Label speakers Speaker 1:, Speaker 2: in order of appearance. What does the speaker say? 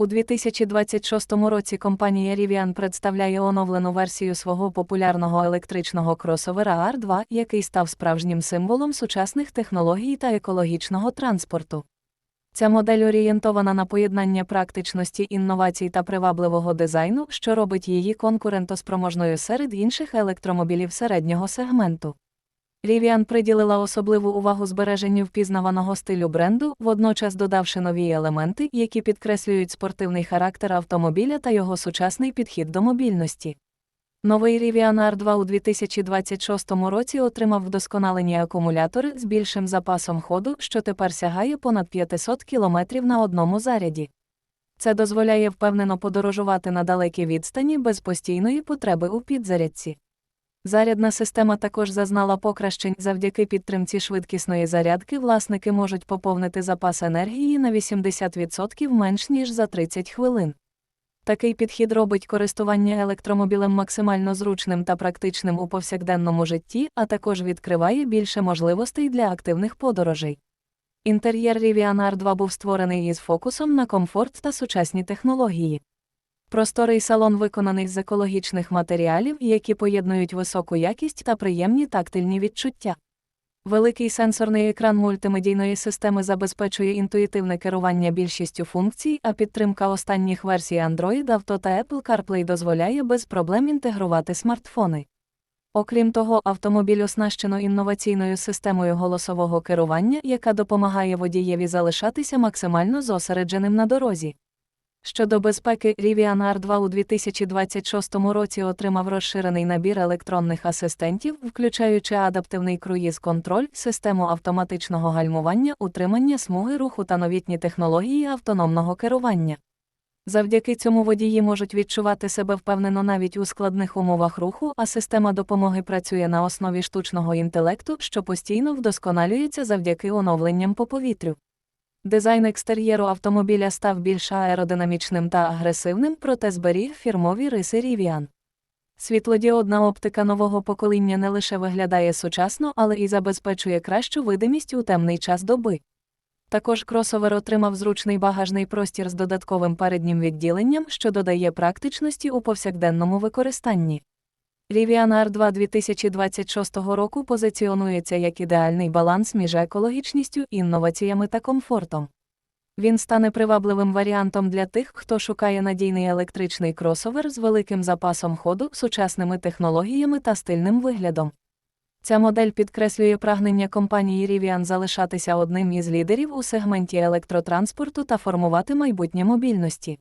Speaker 1: У 2026 році компанія Rivian представляє оновлену версію свого популярного електричного кросовера R2, який став справжнім символом сучасних технологій та екологічного транспорту. Ця модель орієнтована на поєднання практичності інновацій та привабливого дизайну, що робить її конкурентоспроможною серед інших електромобілів середнього сегменту. Rivian приділила особливу увагу збереженню впізнаваного стилю бренду, водночас додавши нові елементи, які підкреслюють спортивний характер автомобіля та його сучасний підхід до мобільності. Новий Rivian R2 у 2026 році отримав вдосконалені акумулятори з більшим запасом ходу, що тепер сягає понад 500 км на одному заряді. Це дозволяє впевнено подорожувати на далекі відстані без постійної потреби у підзарядці. Зарядна система також зазнала покращень завдяки підтримці швидкісної зарядки. Власники можуть поповнити запас енергії на 80% менш ніж за 30 хвилин. Такий підхід робить користування електромобілем максимально зручним та практичним у повсякденному житті, а також відкриває більше можливостей для активних подорожей. Інтер'єр Rivian R2 був створений із фокусом на комфорт та сучасні технології. Просторий салон виконаний з екологічних матеріалів, які поєднують високу якість та приємні тактильні відчуття. Великий сенсорний екран мультимедійної системи забезпечує інтуїтивне керування більшістю функцій, а підтримка останніх версій Android Auto та Apple CarPlay дозволяє без проблем інтегрувати смартфони. Окрім того, автомобіль оснащено інноваційною системою голосового керування, яка допомагає водієві залишатися максимально зосередженим на дорозі. Щодо безпеки, Rivian R2 у 2026 році отримав розширений набір електронних асистентів, включаючи адаптивний круїз-контроль, систему автоматичного гальмування, утримання смуги руху та новітні технології автономного керування. Завдяки цьому водії можуть відчувати себе впевнено навіть у складних умовах руху, а система допомоги працює на основі штучного інтелекту, що постійно вдосконалюється завдяки оновленням по повітрю. Дизайн екстер'єру автомобіля став більш аеродинамічним та агресивним, проте зберіг фірмові риси Rivian. Світлодіодна оптика нового покоління не лише виглядає сучасно, але і забезпечує кращу видимість у темний час доби. Також кросовер отримав зручний багажний простір з додатковим переднім відділенням, що додає практичності у повсякденному використанні. Rivian R2 2026 року позиціонується як ідеальний баланс між екологічністю, інноваціями та комфортом. Він стане привабливим варіантом для тих, хто шукає надійний електричний кросовер з великим запасом ходу, сучасними технологіями та стильним виглядом. Ця модель підкреслює прагнення компанії Rivian залишатися одним із лідерів у сегменті електротранспорту та формувати майбутнє мобільності.